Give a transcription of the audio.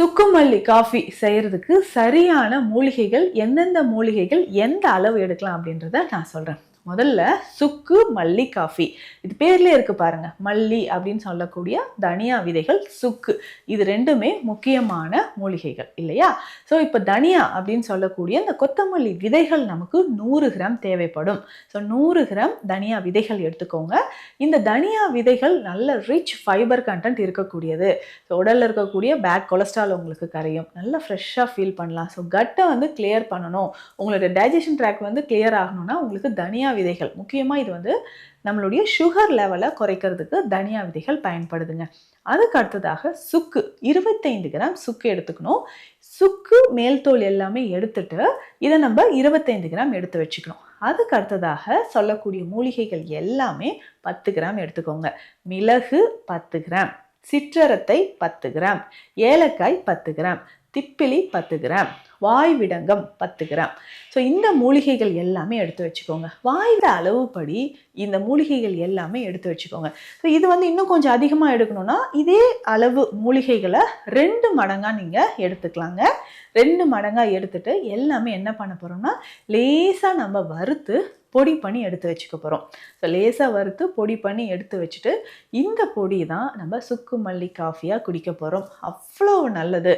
சுக்குமல்லி coffee செய்கிறதுக்கு சரியான மூலிகைகள் எந்தெந்த மூலிகைகள் எந்த அளவு எடுக்கலாம் அப்படின்றத நான் சொல்கிறேன் முதல்ல சுக்கு மல்லி காஃபி. இது பேர்லேயே இருக்குது பாருங்கள் மல்லி அப்படின்னு சொல்லக்கூடிய தனியா விதைகள் சுக்கு. இது ரெண்டுமே முக்கியமான மூலிகைகள் இல்லையா? ஸோ இப்போ தனியா அப்படின்னு சொல்லக்கூடிய இந்த கொத்தமல்லி விதைகள் நமக்கு நூறு கிராம் தேவைப்படும். ஸோ நூறு கிராம் தனியா விதைகள் எடுத்துக்கோங்க. இந்த தனியா விதைகள் நல்ல ரிச் ஃபைபர் கண்டென்ட் இருக்கக்கூடியது. ஸோ உடலில் இருக்கக்கூடிய பேட் கொலஸ்ட்ரால் உங்களுக்கு கரையும். நல்லா ஃப்ரெஷ்ஷாக ஃபீல் பண்ணலாம். ஸோ கட்டை வந்து கிளியர் பண்ணணும். உங்களோட டைஜஷன் ட்ராக் வந்து கிளியர் ஆகணும்னா உங்களுக்கு தனியா விதைகள் முக்கியமாக இது வந்து நம்மளுடைய சுகர் லெவலை குறைக்கிறதுக்கு தனியா விதைகள் பயன்படுதுங்க. அதுக்கு அடுத்ததாக சுக்கு. இருபத்தைந்து கிராம் சுக்கு எடுத்துக்கணும். சுக்கு மேல் தோல் எல்லாமே எடுத்துட்டு இதை நம்ம இருபத்தைந்து கிராம் எடுத்து வச்சுக்கணும். அதுக்கு அடுத்ததாக சொல்லக்கூடிய மூலிகைகள் எல்லாமே பத்து கிராம் எடுத்துக்கோங்க. மிளகு பத்து கிராம். சிற்றரத்தை பத்து கிராம். ஏலக்காய் பத்து கிராம். திப்பிலி பத்து கிராம் வாய்விடங்கம் பத்து கிராம் ஸோ இந்த மூலிகைகள் எல்லாமே எடுத்து வச்சுக்கோங்க. வாய்விட அளவுப்படி இந்த மூலிகைகள் எல்லாமே எடுத்து வச்சுக்கோங்க. ஸோ இது வந்து இன்னும் கொஞ்சம் அதிகமாக எடுக்கணும்னா இதே அளவு மூலிகைகளை ரெண்டு மடங்காக நீங்கள் எடுத்துக்கலாங்க. ரெண்டு மடங்காக எடுத்துட்டு எல்லாமே என்ன பண்ண போகிறோம்னா லேசாக நம்ம வறுத்து பொடி பண்ணி எடுத்து வச்சுக்க போகிறோம் ஸோ லேசாக வறுத்து பொடி பண்ணி எடுத்து வச்சுட்டு இந்த பொடி தான் நம்ம சுக்கு மல்லி காஃபியாக குடிக்க போகிறோம் அவ்வளோ நல்லது.